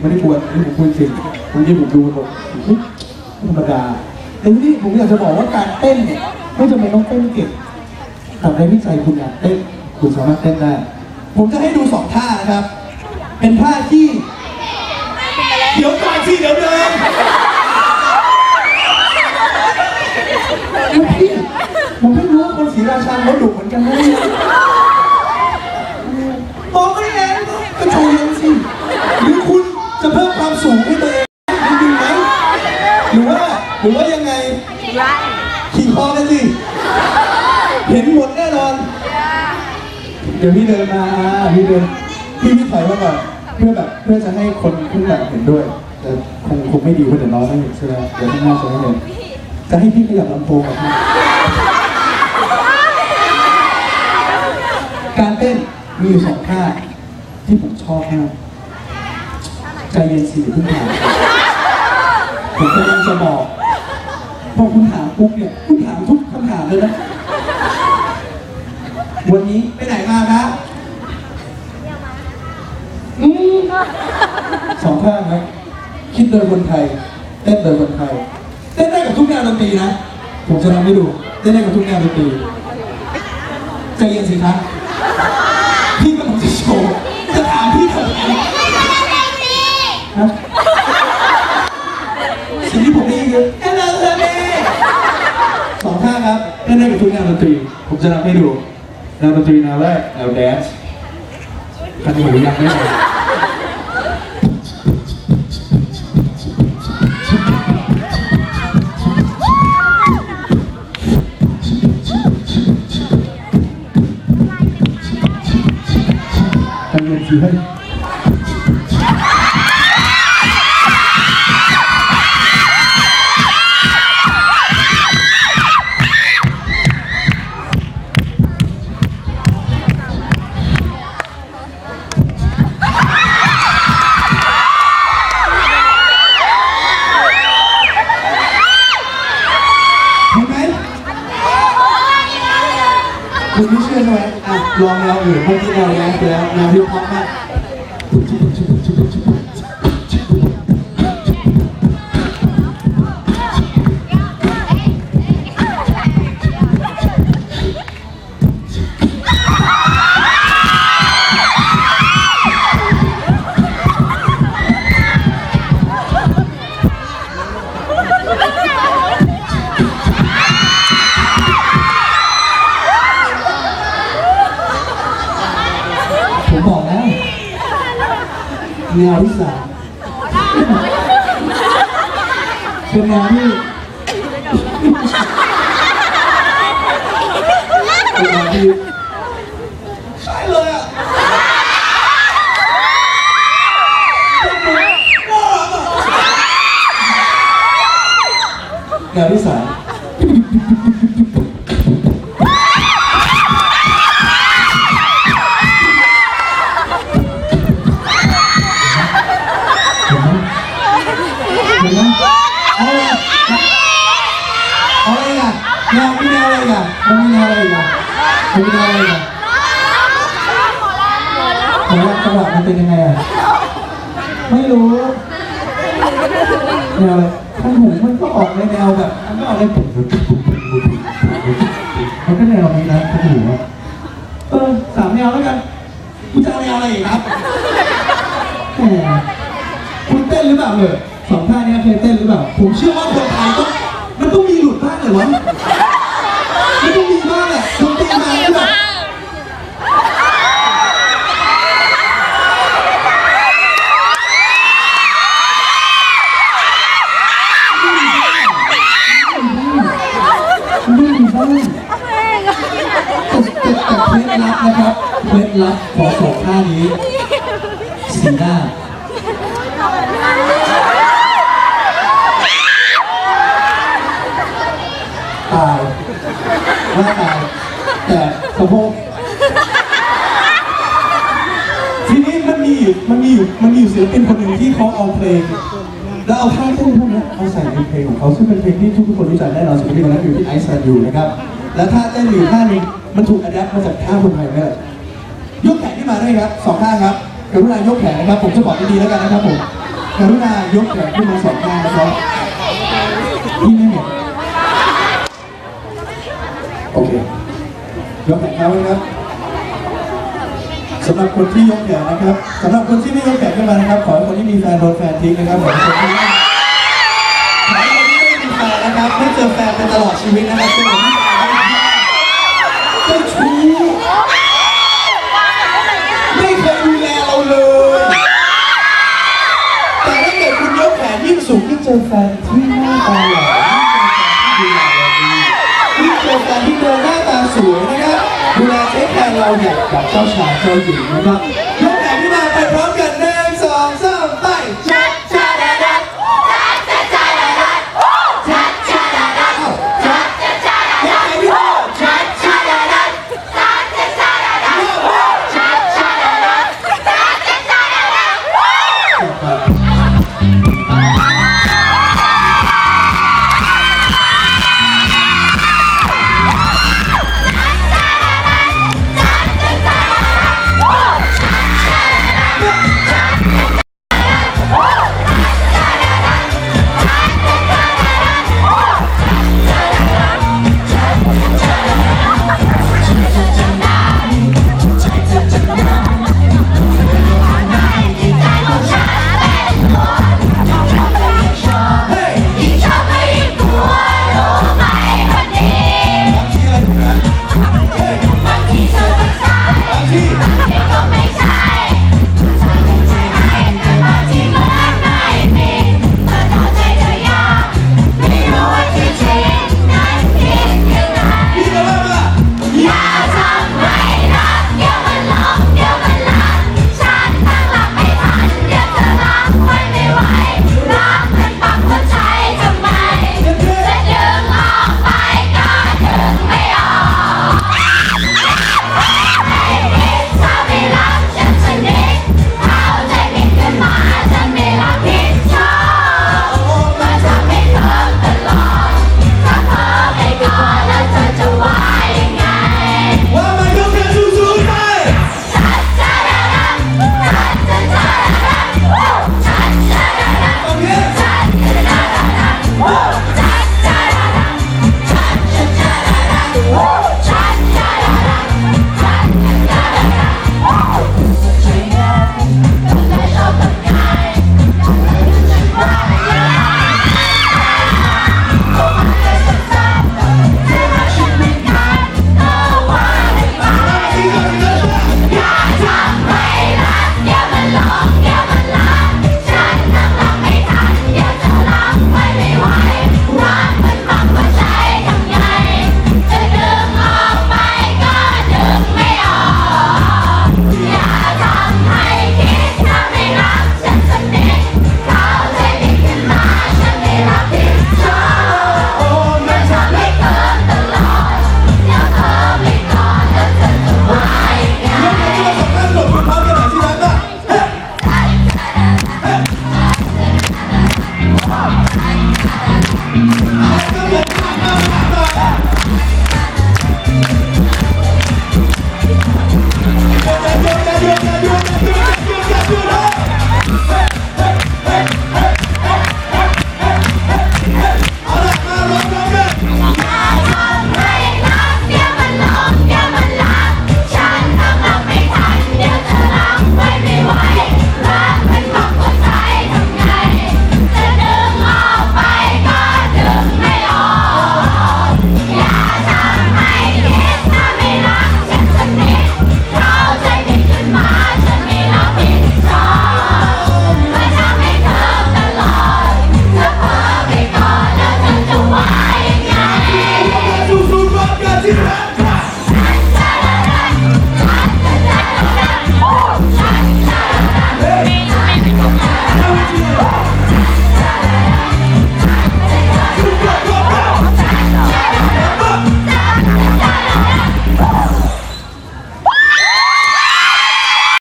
มไม่ได้กวนนี่ผมพูดจริงผมที่ผมดูผมธรรมดาแต่ทีนี้ผมอยากจะบอกว่าการเต้นเนี่ยไม่จำเป็นต้องเต้นเก่งทำในวิจัยคุณอยากเต้นคุณสามารถเต้นได้ ผมจะให้ดูสองท่านะครับ เป็นท่าที่ เดี๋ยวก่อนสิเดี๋ยวเดินแล้วพี่ผมไม่รู้ว่าคนศรีราชาเขาดุเหมือนกันนะเนี่ยมองไม่เห็นก็โชว์เองสิ หรือคุณจะเพิ่มความสูงให้ตัวเองจริงๆไหมหรือว่าหรือว่ายังไงขี่คอกันสิ เห็นหมดแน่นอน เดี๋ยวพี่เดินมาพี่เดินพี่พี่ถอยมาก่อนเพื่อแบบเพื่อจะให้คนข้างหลังเห็นด้วย แต่คงคงไม่ดีเพราะเดี๋ยวน้องไม่เห็นใช่ไหมเดี๋ยวข้างหน้าจะไม่เห็นจะให้พี่ขยับลำโพงกับพี่การเต้นมีอยู่สองท่าที่ผมชอบมากใจเย็นสิอย่าเพิ่งถามผมกำลังจะบอกพอคุณถามปุ๊บเนี่ยคุณถามทุกคำถามเลยนะ วันนี้ไปไหนมาครับอืมสองข้างครับคิดโดยคนไทย เต้นโดยคนไทย เต้นได้กับทุกแนวดนตรีนะ ผมจะทำให้ดู เต้นได้กับทุกแนวดนตรีใจเย็นสิครับพี่กำลังจะโชว์ จะถามพี่เถอะฮะสิ่งที่ผมได้ยินคือ Hello Sunday สองท่าครับเล่นได้กับทุกแนวดนตรี ผมจะทำให้ดู แนวดนตรีแนวแรกแนวแดนซ์คันหูยังไม่ใช่ อะลองเราอื่นเมื่อกี้เราแดนแล้วแนวฮิปฮอปมาก แนวที่สามเป็นแนที่เป็นแนที่ใช่เลยอะแนที่สาม มันมีแนวอะไรอะแต่ว่าจังหวะมันเป็นยังไงอะ ไม่รู้แนวอะไรข้างหูมันก็ออกในแนวแบบมันก็ออกในปุ๊บปุ๊บปุ๊บปุ๊บปุ๊บมันก็แนวนี้นะข้างหูอะเออสามแนวแล้วกันคุณจะเอาแนวอะไรอีกครับแหมคุณเต้นหรือเปล่าเลยสองท่านี้เคยเต้นหรือเปล่า ผมเชื่อว่าคนไทยต้องมันต้องมีหลุดบ้างเลยวะ เคล็ดลับของสองท่านี้สีหน้าตายว่าตายแต่สะโพกทีนี้มันมีอยู่มันมีอยู่มันมีอยู่ศิลปินคนหนึ่งที่เขาเอาเพลง แล้วเอาท่าเต้นพวกนี้เอาใส่ในเพลงของเขาซึ่งเป็นเพลงที่ทุกคนรู้จักแน่นอนศิลปินคนนั้นอยู่ที่ไอซ์แลนด์อยู่นะครับ และท่าเต้นอยู่ท่านึงมันถูกอัดแอปมาจากท่าคนไทยนี่แหละ ยกแขนขึ้นมาได้ครับสองท่างครับกรุณายกแขนนะครับ ผมจะบอกดีๆแล้วกันนะครับผมกรุณายกแขนขึ้นมาสองข้างนะครับพี่ไม่เห็นโอเคยกแขนเท้าไว้ครับสำหรับคนที่ยกแขนนะครับสำหรับคนที่ไม่ยกแขนขึ้นมานะครับ ขอให้คนที่มีแฟนโดนแฟนทิ้งนะครับขอให้คนที่ไม่ขอให้คนที่ไม่มีแฟนนะครับไม่เจอแฟนไปตลอดชีวิตนะครับเป็นคนที่เจ้าชู้ไม่เคยดูแลเราเลย แต่ถ้าเกิดคุณยกแขนยิ่งสูงยิ่งเจ อแฟนที่หน้าตาหล่อที่เจอแฟนที่ดูแลเราดีที่เจอแฟนที่เดินหน้าตาสวยนะครับดูแลเทคแคร์เราเนี่ยแบบเจ้าชายเจ้าหญิงนะครับ